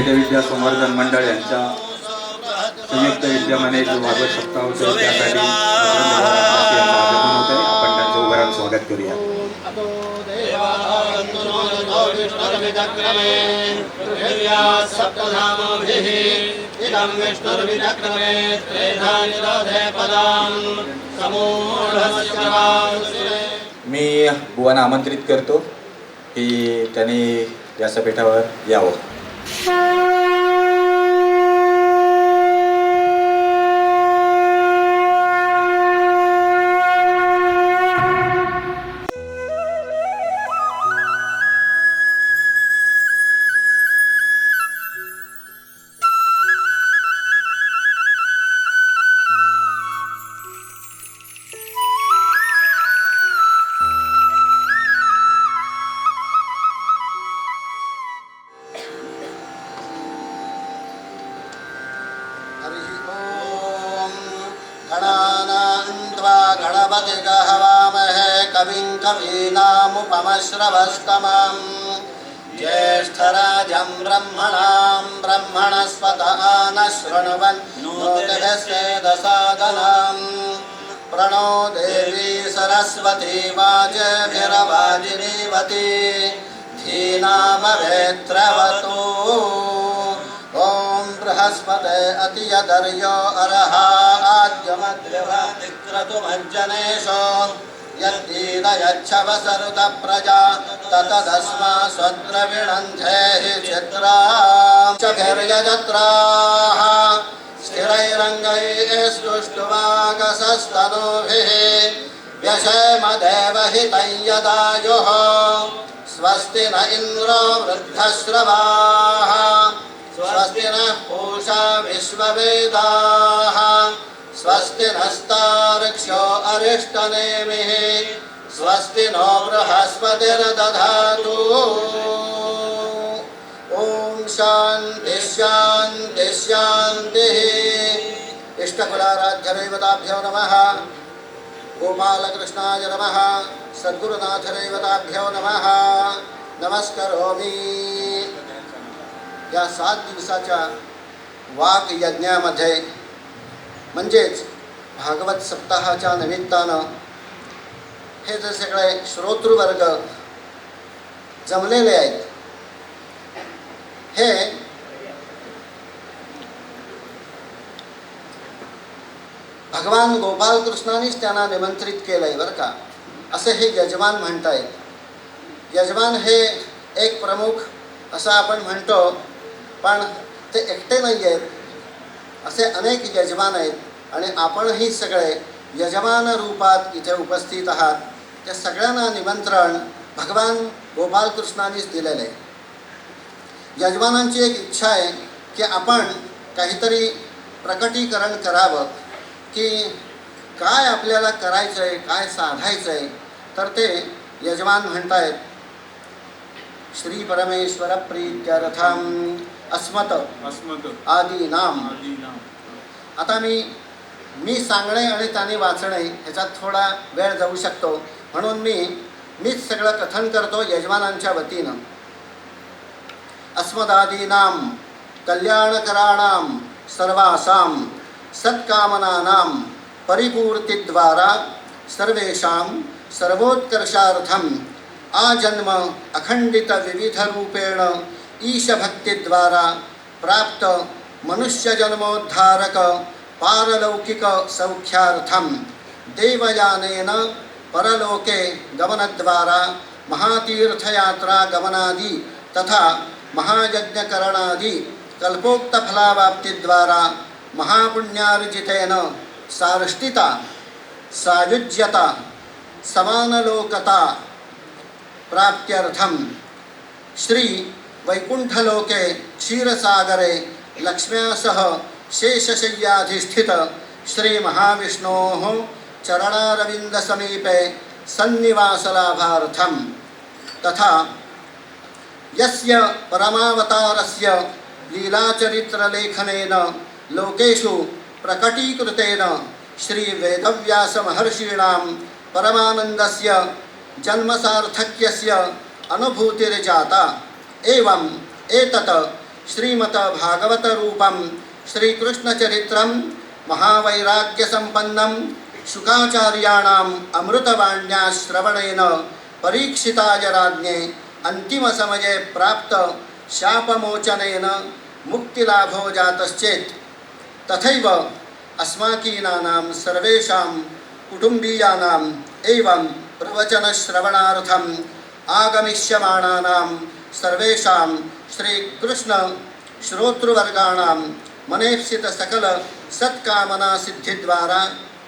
वेदविद्या संवर्धन मंडळ यांच्या संयुक्त विद्यमाने जो भागवत सप्ताह होतो त्यासाठी आपण त्यांचं उभारात स्वागत करूया. सप्तधामभिः इदं विष्णुर्विचक्रमे त्रेधा निरोधे समूढस्य मी बुवांना आमंत्रित करतो की त्यांनी व्यासपीठावर यावं. 了。कवीनामुपमश्रवस्तमम् ज्येष्ठराजं ब्रह्मणां ब्रह्मणस्पतः न शृण्वन् नोतिभिस्वेदसादनम् प्रणो देवी सरस्वती वाजभिरवाजिनीवती धीनामवेत्रवतु ॐ बृहस्पते अतियदर्यो अर्हा आद्यमद्यवतिक्रतुमज्जनेषु यद्दीदयच्छवसरुत प्रजा ततदस्मा स्वद्रविणन्धेः चित्रां च भिर्यजत्राः स्थिरैरङ्गैः सुष्ठुवागसस्तनूभिः व्यशेमदेवहितं यदायुः स्वस्ति न इन्द्रो वृद्धश्रवाः स्वस्ति नः पूषा विश्ववेदाः स्वस्ति नस्तार्क्ष्यो अरिष्टनेमिः स्वस्ति नो बृहस्पतिर्दधातु ॐ शान्ति शान्ति शान्तिः। इष्टकुलाराध्यदैवताभ्यो नमः। गोपालकृष्णाय नमः। सद्गुरुनाथदैवताभ्यो नमः। नमस्करोमि। या सात दिवसाच्या वाक यज्ञामध्ये म्हणजेच भागवत सप्ताहाच्या निमित्तानं हे जे सगळे श्रोतृवर्ग जमलेले आहेत हे भगवान गोपालकृष्णानेच त्यांना निमंत्रित केलं आहे बरं का? असे हे यजमान म्हणतायत. यजमान हे एक प्रमुख असं आपण म्हणतो पण ते एकटे नाही आहेत असे अनेक यजमान आहेत आणि आपणही सगळे यजमान रूपात इथे उपस्थित आहात. त्या सगळ्यांना निमंत्रण भगवान गोपालकृष्णांनीच दिलेलं आहे. यजमानांची एक इच्छा आहे की आपण काहीतरी प्रकटीकरण करावं की काय आपल्याला करायचं आहे काय साधायचं आहे तर ते यजमान म्हणतायत श्री परमेश्वर प्रीत्यर्थम अस्मत अस्मत्. आदीनाम. आदीनां आता मी मी सांगणे आणि त्याने वाचणे ह्याच्यात थोडा वेळ जाऊ शकतो. म्हणून मी मीच सगळं कथन करतो यजमानांच्या वतीनं. अस्मदादीनां कल्याणकराणां सर्वासां सत्कामनानां परिपूर्तिद्वारा सर्वेषां सर्वोत्कर्षार्थम् आजन्म ईशभक्तिद्वारा प्राप्त मनुष्यजन्मोद्धारक पारलौकिकसौख्यार्थं देवयानेन परलोके गमनद्वारा महातीर्थयात्रा गमनादि तथा महायज्ञकरणादि कल्पोक्तफलावाप्तिद्वारा महापुण्यार्जितेन सारष्टिता सायुज्यता समानलोकता प्राप्त्यर्थं श्री वैकुण्ठलोके क्षीरसागरे लक्ष्म्या सह शेषशय्याधिष्ठित श्रीमहाविष्णोः चरणारविन्दसमीपे सन्निवासलाभार्थं तथा यस्य परमावतारस्य लीलाचरित्रलेखनेन लोकेषु प्रकटीकृतेन श्रीवेदव्यासमहर्षीणां परमानन्दस्य जन्मसार्थक्यस्य अनुभूतिर्जाता। एवम् एतत् श्रीमद्भागवतरूपं श्रीकृष्णचरित्रं महावैराग्यसम्पन्नं शुकाचार्याणाम् अमृतवाण्या श्रवणेन परीक्षिताय राज्ञे अन्तिमसमये प्राप्त शापमोचनेन मुक्तिलाभो जातश्चेत्। तथैव अस्माकीनानां सर्वेषां कुटुम्बीयानाम् एवं प्रवचनश्रवणार्थम् आगमिष्यमाणानां सर्वेषां श्रीकृष्ण श्रोतृवर्गाणां मनेप्सितसकल सत्कामनासिद्धिद्वारा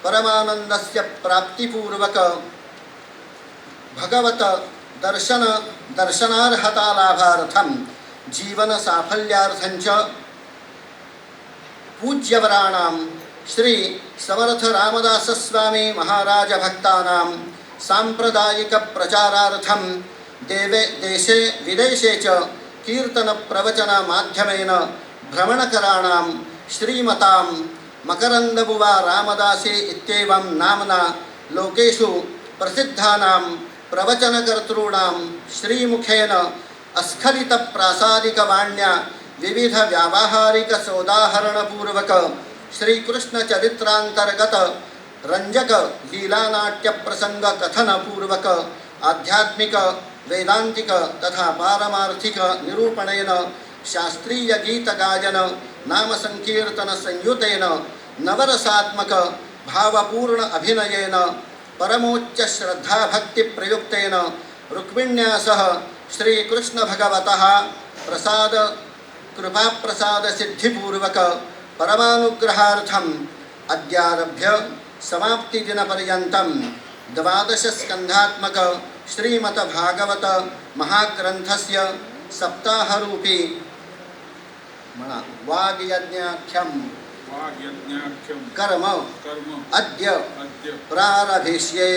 परमानन्दस्य प्राप्तिपूर्वक भगवत दर्शन दर्शनार्हतालाभार्थं जीवनसाफल्यार्थञ्च पूज्यवराणां श्री समर्थ रामदासस्वामी महाराजभक्तानां साम्प्रदायिकप्रचारार्थं देवे देशे विदेशे च कीर्तनप्रवचनमाध्यमेन भ्रमणकराणां श्रीमतां मकरन्दबुवा रामदासी इत्येवं नाम्ना लोकेषु प्रसिद्धानां प्रवचनकर्तॄणां श्रीमुखेन अस्खलितप्रासादिकवाण्या विविधव्यावहारिकसोदाहरणपूर्वक श्रीकृष्णचरित्रान्तर्गत रञ्जकलीलानाट्यप्रसङ्गकथनपूर्वक आध्यात्मिक वेदान्तिक तथा पारमार्थिक निरूपणेन शास्त्रीयगीतगायन नामसङ्कीर्तनसंयुतेन नवरसात्मक भावपूर्ण अभिनयेन परमोच्चश्रद्धाभक्तिप्रयुक्तेन रुक्मिण्या सह श्रीकृष्णभगवतः प्रसाद कृपाप्रसादसिद्धिपूर्वक परमानुग्रहार्थम् अद्यारभ्य समाप्तिदिनपर्यन्तं द्वादशस्कन्धात्मक श्रीमद्भागवत महाग्रन्थस्य सप्ताहरूपी म्हणा वाग्यज्ञाख्यं। वाग्यज्ञाख्यं। कर्म। कर्म। अद्य। अद्य। प्रारभिष्ये।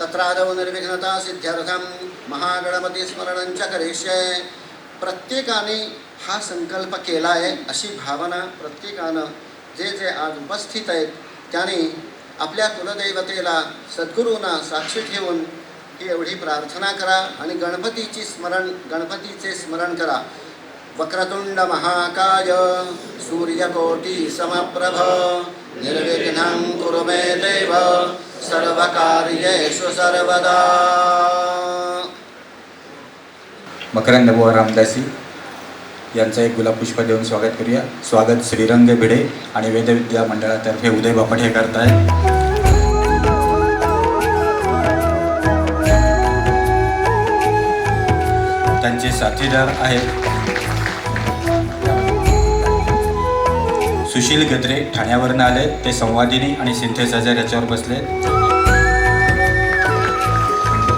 तत्रादौ निर्विघ्नता सिद्ध्यर्थं महागणपतीस्मरणं च करिष्ये। प्रत्येकाने हा संकल्प केला आहे अशी भावना प्रत्येकानं जे जे आज उपस्थित आहेत त्याने आपल्या कुलदैवतेला सद्गुरूंना साक्षी ठेवून ही एवढी प्रार्थना करा आणि गणपतीची स्मरण गणपतीचे स्मरण करा. वक्रतुंड महाकाय सूर्यकोटी समप्रभ निर्विघ्नं कुरु मे देव सर्वकार्येषु सर्वदा. मकरंद बुवा रामदासी यांचं एक गुलाब पुष्प देऊन स्वागत करूया. स्वागत श्रीरंग भिडे आणि वेदविद्या मंडळातर्फे उदय बापट हे करतायत. त्यांचे साथीदार आहेत. सुशील गद्रे ठाण्यावरनं आले. ते संवादिनी आणि सिंथेसायझर याच्यावर बसले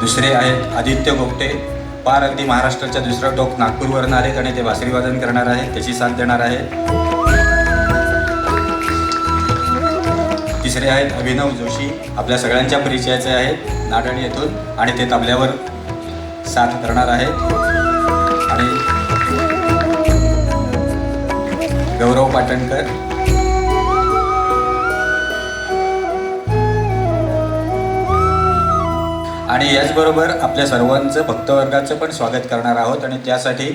दुसरे आहेत आदित्य गोपटे. पार अगदी महाराष्ट्राच्या दुसरं टोक नागपूरवरून आलेत आणि ते वासरीवादन करणार आहेत त्याची साथ देणार आहेत. तिसरे आहेत अभिनव जोशी आपल्या सगळ्यांच्या परिचयाचे आहेत नाडणी येथून आणि ते तबल्यावर साथ करणार आहेत. आणि गौरव पाटणकर आणि याचबरोबर आपल्या सर्वांचं भक्तवर्गाचं पण स्वागत करणार आहोत आणि त्यासाठी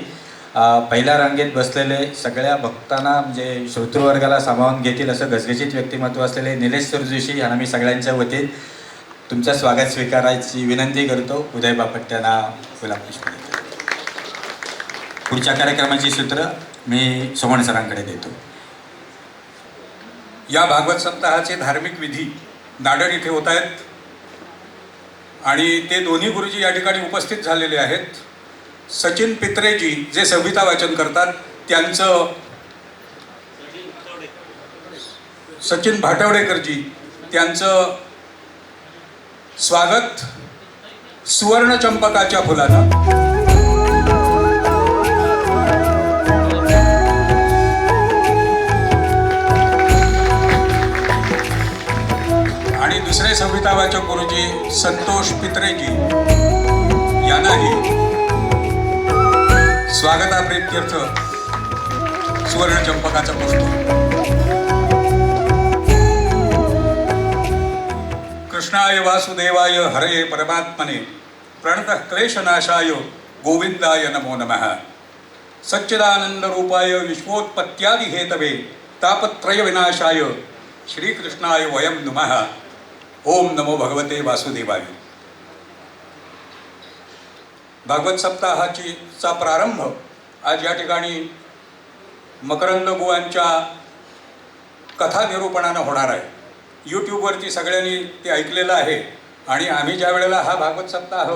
पहिल्या रांगेत बसलेले सगळ्या भक्तांना म्हणजे श्रोतृवर्गाला सामावून घेतील असं घसघशीत व्यक्तिमत्व असलेले निलेश जोशी यांना मी सगळ्यांच्या वतीत तुमचं स्वागत स्वीकारायची विनंती करतो. उदय बापट त्यांना गुलाबकृष्ण पुढच्या कार्यक्रमाची सूत्र मी सुमण सरांकडे देतो. या भागवत सप्ताहाचे धार्मिक विधी नाडण इथे होत आहेत. आणि ते दोन्ही गुरुजी या ठिकाणी उपस्थित झालेले आहेत. सचिन पित्रेजी जे संहिता वाचन करतात त्यांचं सचिन भाटवडेकरजी त्यांचं स्वागत सुवर्णचंपकाच्या फुलानं. आणि गुरुजी संतोष पित्रेजी यांनाही स्वागताप्रीत्यर्थ सुवर्ण चंपकाचा पुष्प. कृष्णाय वासुदेवाय हरे परमात्मने प्रणत क्लेशनाशाय गोविंदाय नमो नमः. सच्चिदानंद रूपाय विश्वोत्पत्त्यादि हेतवे तापत्रय विनाशाय श्रीकृष्णाय वयम नुमः. ओम नमो भगवते वासुदेवाय. भागवत सप्ताहाची चा प्रारंभ आज या ठिकाणी मकरंद बुवांच्या कथा निरूपणानं होणार आहे. यूट्यूबवरती सगळ्यांनी ते ऐकलेलं आहे आणि आम्ही ज्या वेळेला हा भागवत सप्ताह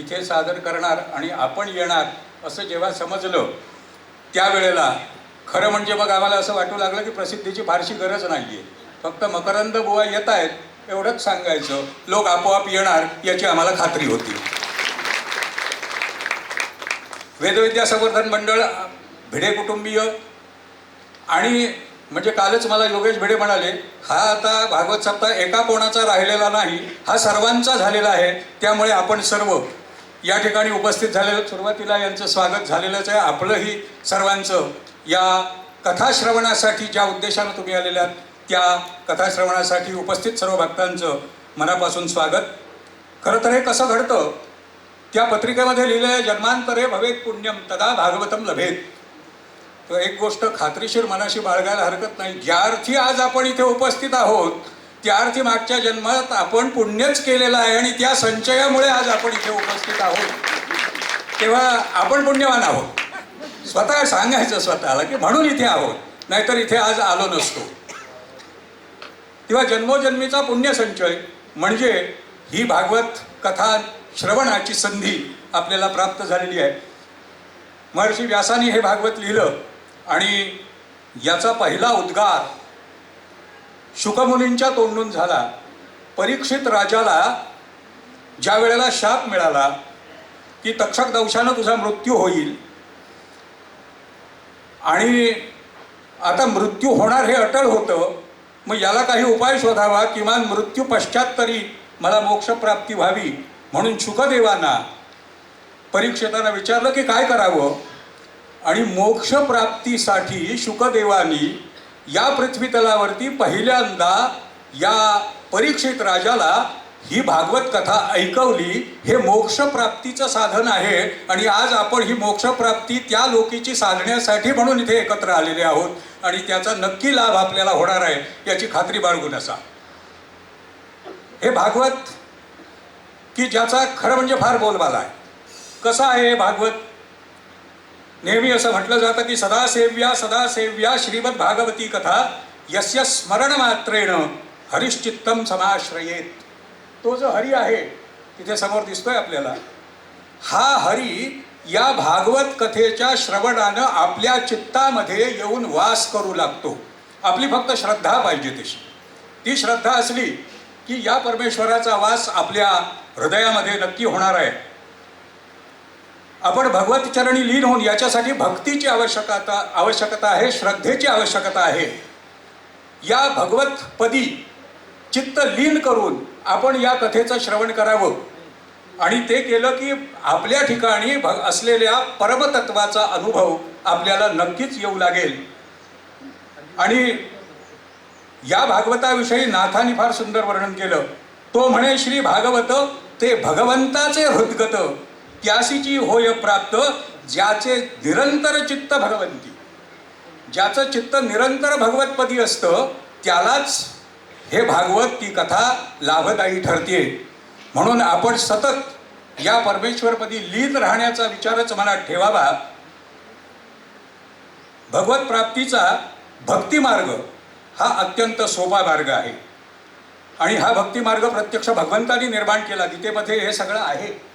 इथे सादर करणार आणि आपण येणार असं जेव्हा समजलं त्यावेळेला खरं म्हणजे मग आम्हाला असं वाटू लागलं की प्रसिद्धीची फारशी गरज नाही आहे फक्त मकरंद बुवा येत आहेत एवढंच सांगायचं लोक आपोआप येणार याची आम्हाला खात्री होती. वेदविद्या संवर्धन मंडळ भिडे कुटुंबीय आणि म्हणजे कालच मला योगेश भिडे म्हणाले हा आता भागवत सप्ताह एका कोणाचा राहिलेला नाही हा सर्वांचा झालेला आहे त्यामुळे आपण सर्व या ठिकाणी उपस्थित झालेलं सुरुवातीला यांचं स्वागत झालेलंच आहे आपलंही सर्वांचं या कथाश्रवणासाठी ज्या उद्देशानं तुम्ही आलेल्या आहात, त्या कथाश्रवणासाठी उपस्थित सर्व भक्तांचं मनापासून स्वागत. खरं तर हे कसं घडतं? त्या पत्रिकेमध्ये लिहिलं आहे जन्मांतरे भवेत पुण्यम तदा भागवतम लभेत. तर एक गोष्ट खात्रीशीर मनाशी बाळगायला हरकत नाही. ज्या अर्थी आज आपण इथे उपस्थित आहोत त्या अर्थी मागच्या जन्मात आपण पुण्यच केलेलं आहे आणि त्या संचयामुळे आज आपण इथे उपस्थित आहोत. तेव्हा आपण पुण्यवान आहोत. स्वतः सांगायचं स्वतःला की म्हणून इथे आहोत. नाहीतर इथे आज आलो नसतो. किंवा जन्मोजन्मीचा पुण्यसंचय म्हणजे ही भागवत कथा श्रवणाची संधी आपल्याला प्राप्त झालेली आहे. महर्षी व्यासाने हे भागवत लिहिलं आणि याचा पहिला उद्गार शुकमुनींच्या तोंडून झाला. परीक्षित राजाला ज्या वेळेला शाप मिळाला की तक्षक दंशानं तुझा मृत्यू होईल. आणि आता मृत्यू होणार हे अटळ होतं. मग याला काही उपाय शोधावा किमान मृत्यू पश्चात तरी मला मोक्षप्राप्ती व्हावी म्हणून शुकदेवांना परीक्षितांना विचारलं की काय करावं? आणि मोक्षप्राप्तीसाठी शुकदेवानी या पृथ्वीतलावरती पहिल्यांदा या परीक्षित राजाला ही भागवत कथा ऐकवली. हे मोक्षप्राप्तीचं साधन आहे आणि आज आपण ही मोक्षप्राप्ती त्या लोकीची साधण्यासाठी म्हणून इथे एकत्र आलेले आहोत. आणि त्याचा नक्की लाभ आपल्याला होणार आहे याची खात्री बाळगून असा. हे भागवत की ज्याचा खरं म्हणजे फार बोलबाला आहे. कसा आहे हे भागवत? नेहमी असं म्हटलं जातं की सदा सेव्या सदा सेव्या श्रीमद भागवती कथा यस्य स्मरण मात्रेण हरिश्चित्तम समाश्रयेत. तो जो हरी आहे तिथे समोर दिसतोय आपल्याला. हा हरी या भागवत कथेच्या श्रवणानं आपल्या चित्तामध्ये येऊन वास करू लागतो. आपली फक्त श्रद्धा पाहिजे तशी. ती श्रद्धा असली की या परमेश्वराचा वास आपल्या हृदयामध्ये नक्की होणार आहे. आपण भगवत चरणी लीन होऊन याच्यासाठी भक्तीची आवश्यकता आवश्यकता आहे श्रद्धेची आवश्यकता आहे. या भगवतपदी चित्त लीन करून आपण या कथेचं श्रवण करावं. आणि ते केलं की आपल्या ठिकाणी भ असलेल्या परमतत्वाचा अनुभव आपल्याला नक्कीच येऊ लागेल. आणि या भागवताविषयी नाथाने फार सुंदर वर्णन केलं. तो म्हणे श्री भागवत ते भगवंताचे हृदगत त्यासीची होय प्राप्त ज्याचे निरंतर चित्त भगवंती. ज्याचं चित्त निरंतर भगवतपदी असतं त्यालाच हे भागवत ती कथा लाभदायी ठरते म्हणून आपण सतत या परमेश्वरपदी लीन राहण्याचा विचारच मनात ठेवावा. भगवत प्राप्तीचा भक्ती मार्ग हा अत्यंत सोपा मार्ग आहे. आणि हा भक्ती मार्ग प्रत्यक्ष भगवंतानी निर्माण केला. गीतेमध्ये हे सगळं आहे.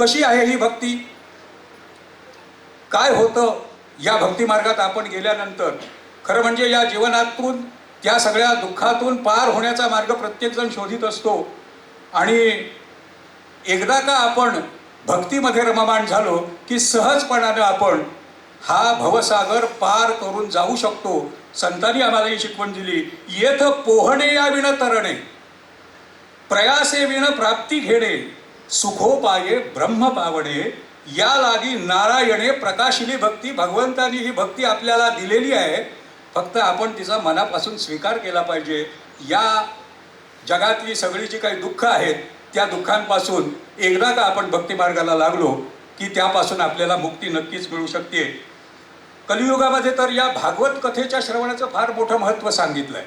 कशी आहे ही भक्ती? काय होतं या भक्ती मार्गात आपण गेल्यानंतर? खरं म्हणजे या जीवनातून त्या सगळ्या दुःखातून पार होण्याचा मार्ग प्रत्येकजण शोधित असतो. आणि एकदा का आपण भक्तीमध्ये रममाण झालो की सहजपणानं आपण हा भवसागर पार करून जाऊ शकतो. संतांनी आम्हाला ही शिकवण दिली येथ पोहणे या विण तरणे प्रयासे विण प्राप्ती घेणे सुखोपाये ब्रह्म पावणे या लागी नारायणे प्रकाशिली भक्ती भगवंतानी ही भक्ती आपल्याला दिलेली आहे. फक्त आपण तिचा मनापासून स्वीकार केला पाहिजे. या जगातली सगळी जी काही दुःख आहेत त्या दुःखांपासून एकदा का आपण भक्तिमार्गाला लागलो की त्यापासून आपल्याला मुक्ती नक्कीच मिळू शकते. कलियुगामध्ये तर या भागवत कथेच्या श्रवणाचं फार मोठं महत्त्व सांगितलं आहे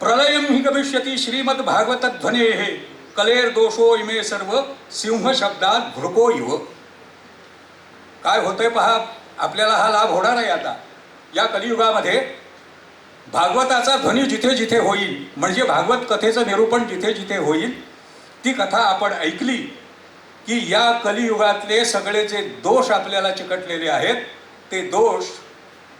प्रलयम हि गमिष्यती श्रीमद भागवत ध्वने हे कलेर दोषो इमे सर्व सिंह शब्दात भृको इव. काय होतंय पहा आपल्याला हा लाभ होणार आहे आता. या कलियुगामध्ये भागवताचा ध्वनी जिथे जिथे होईल म्हणजे भागवत कथेचं निरूपण जिथे जिथे होईल ती कथा आपण ऐकली की या कलियुगातले सगळे जे दोष आपल्याला चिकटलेले आहेत ते दोष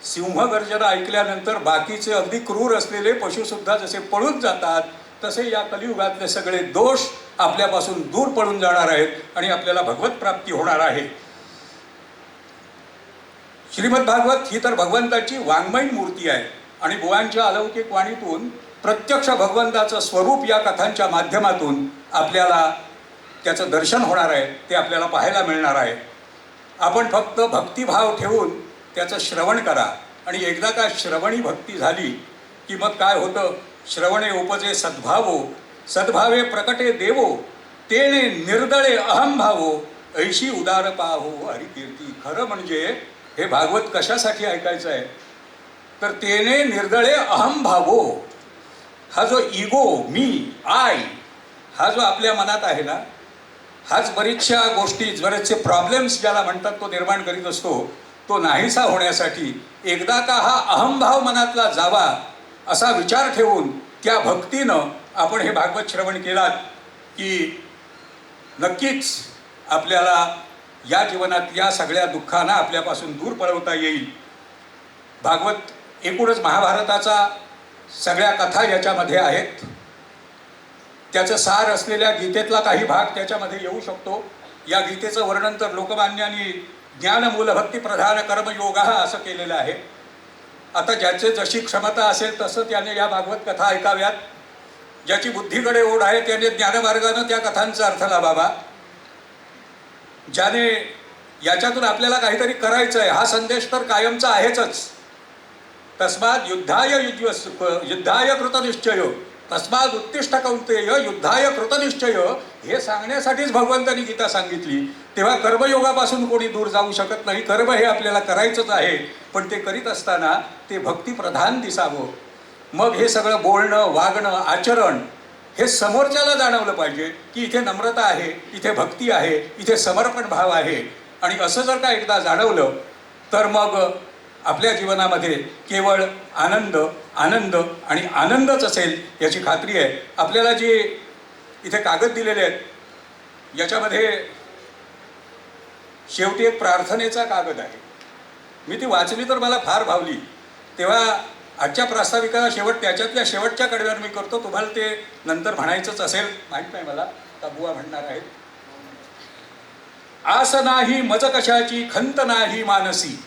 सिंहगर्जना ऐकल्यानंतर बाकीचे अगदी क्रूर असलेले पशुसुद्धा जसे पळून जातात तसे या कलियुगातले सगळे दोष आपल्यापासून दूर पळून जाणार आहेत आणि आपल्याला भगवत प्राप्ती होणार आहे. श्रीमद भागवत ही तर भगवंताची वाङ्मयीन मूर्ती आहे. आणि बुवांच्या अलौकिक वाणीतून प्रत्यक्ष भगवंताचं स्वरूप या कथांच्या माध्यमातून आपल्याला त्याचं दर्शन होणार आहे ते आपल्याला पाहायला मिळणार आहे. आपण फक्त भक्तिभाव ठेवून त्याचं श्रवण करा. आणि एकदा का श्रवणी भक्ती झाली की मग काय होतं? श्रवणे उपजे सद्भावो सद्भावे प्रकटे देवो तेने निर्दळे अहंभावो ऐशी उदार पाहो हरिकीर्ती. खरं म्हणजे हे भागवत कशासाठी ऐकायचं आहे? तर तेने निर्दळे अहंभावो हा जो इगो मी आय हा जो आपल्या मनात आहे ना हाच बरीचशा गोष्टी बरेचसे प्रॉब्लेम्स ज्याला म्हणतात तो निर्माण करीत असतो तो नाहीसा होण्यासाठी एकदा का हा अहमभाव मनातला जावा असा विचार ठेवून त्या भक्तीनं आपण हे भागवत श्रवण केलात की नक्कीच आपल्याला या जीवनातल्या सगळ्या दुःखांना आपल्यापासून दूर पळवता येईल. भागवत एकूणच महाभारताचा सगळ्या कथा याच्यामध्ये आहेत. त्याचं सार असलेल्या गीतेतला काही भाग त्याच्यामध्ये येऊ शकतो. या गीतेचं वर्णन तर लोकमान्यांनी ज्ञानमूलभक्ती प्रधान कर्मयोग असं केलेलं आहे. आता ज्याचे जशी क्षमता असेल तसं त्याने या भागवत कथा ऐकाव्यात. ज्याची बुद्धीकडे ओढ आहे त्याने ज्ञानमार्गानं त्या कथांचा अर्थ लावावा ज्याने याच्यातून आपल्याला काहीतरी करायचं आहे हा संदेश तर कायमचा आहेच तस्मात युद्धाय युद्ध युद्धाय कृतनिश्चय तस्मात उत्तिष्ठ कौंतेय युद्धाय कृतनिश्चय हे सांगण्यासाठीच भगवंतांनी गीता सांगितली. तेव्हा कर्मयोगापासून कोणी दूर जाऊ शकत नाही कर्म हे आपल्याला करायचंच आहे पण ते करीत असताना ते भक्तिप्रधान दिसावं. मग हे सगळं बोलणं वागणं आचरण हे समोरच्याला जाणवलं पाहिजे की इथे नम्रता आहे इथे भक्ती आहे इथे समर्पण भाव आहे. आणि असं जर का एकदा जाणवलं तर मग आपल्या जीवनामध्ये केवळ आनंद आनंद आणि आनंदच असेल याची खात्री आहे. आपल्याला जे इथे कागद दिलेले आहेत याच्यामध्ये शेवटी एक प्रार्थनेचा कागद आहे. मी ती वाचली तर मला फार भावली. तेव्हा आजच्या प्रास्ताविकाचा शेवट त्याच्यातल्या शेवटच्या कडव्यावर मी करतो. तुम्हाला ते नंतर म्हणायचंच असेल. माहीत नाही मला. का बुवा म्हणणार आहेत. आस नाही मज कशाची खंत नाही मानसी.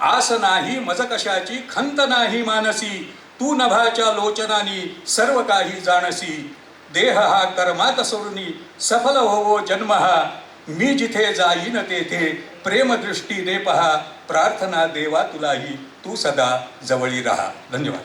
आस नाही मज कशाची खंत नाही मानसी. तू नभाच्या लोचनानी सर्व काही जाणसी. देह हा कर्मात सोडूनी सफल होवो जन्म हा. मी जिथे जाईन तेथे प्रेमदृष्टीने पहा. प्रार्थना देवा तुलाही. तू सदा जवळी राहा. धन्यवाद.